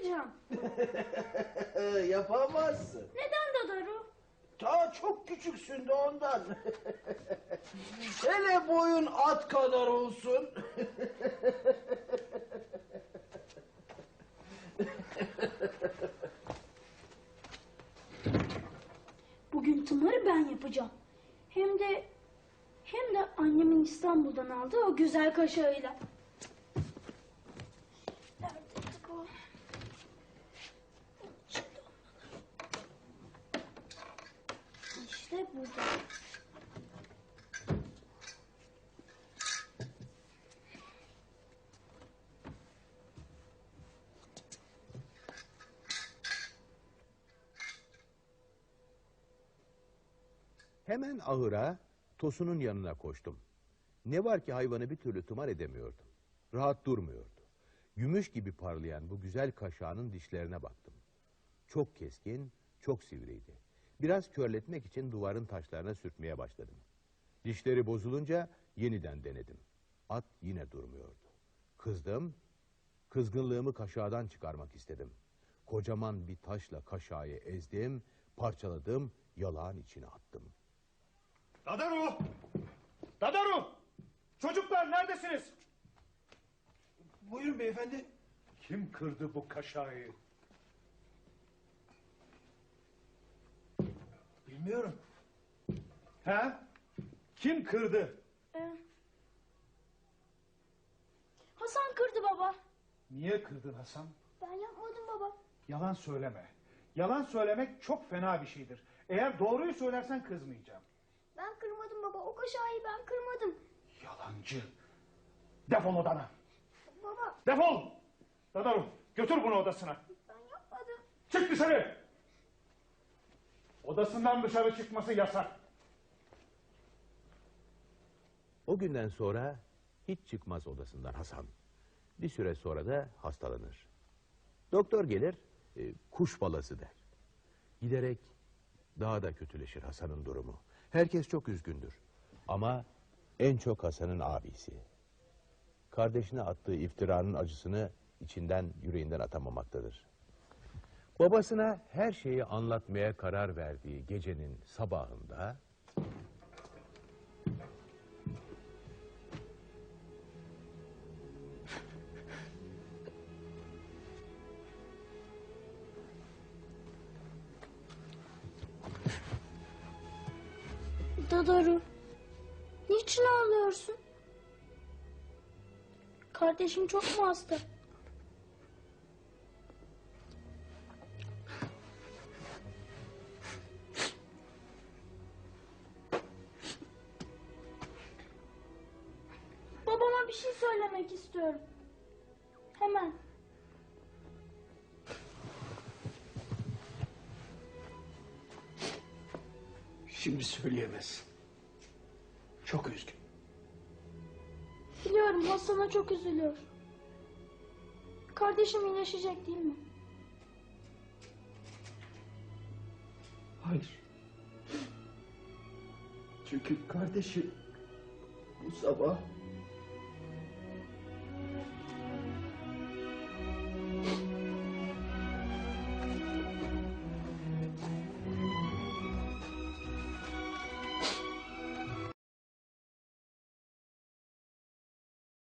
yapacağım. Yapamazsın. Neden Dadaru? Daha çok küçüksün de ondan. Hele boyun at kadar olsun. Bugün tımarı ben yapacağım. Hem de hem de annemin İstanbul'dan aldığı o güzel kaşığıyla. Hemen ahıra Tosun'un yanına koştum. Ne var ki hayvanı bir türlü tımar edemiyordum. Rahat durmuyordu. Gümüş gibi parlayan bu güzel kaşağının dişlerine baktım. Çok keskin, çok sivriydi. Biraz körletmek için duvarın taşlarına sürtmeye başladım. Dişleri bozulunca yeniden denedim. At yine durmuyordu. Kızdım, kızgınlığımı kaşağıdan çıkarmak istedim. Kocaman bir taşla kaşağı ezdim, parçaladım, yalağın içine attım. Dadaru! Dadaru! Çocuklar neredesiniz? Buyurun beyefendi. Kim kırdı bu kaşağı? Bilmiyorum. He? Kim kırdı? Ee, Hasan kırdı baba. Niye kırdın Hasan? Ben yapmadım baba. Yalan söyleme. Yalan söylemek çok fena bir şeydir. Eğer doğruyu söylersen kızmayacağım. Ben kırmadım baba. O kaşağı ben kırmadım. Yalancı. Defol odana. Baba Defol! Dadaru götür bunu odasına. ben yapmadım. Çık dışarı! Odasından dışarı çıkması yasak. O günden sonra hiç çıkmaz odasından Hasan. Bir süre sonra da hastalanır. Doktor gelir, e, kuş balası der. Giderek daha da kötüleşir Hasan'ın durumu. Herkes çok üzgündür. Ama en çok Hasan'ın abisi. Kardeşine attığı iftiranın acısını içinden yüreğinden atamamaktadır. Babasına her şeyi anlatmaya karar verdiği gecenin sabahında Dadaru. Niçin ağlıyorsun? Kardeşim çok mu hasta? Babama bir şey söylemek istiyorum. Hemen. Şimdi söyleyemez. Çok üzgün. Biliyorum Hasan'a çok üzülüyor. Kardeşim iyileşecek değil mi? Hayır. Çünkü kardeşi bu sabah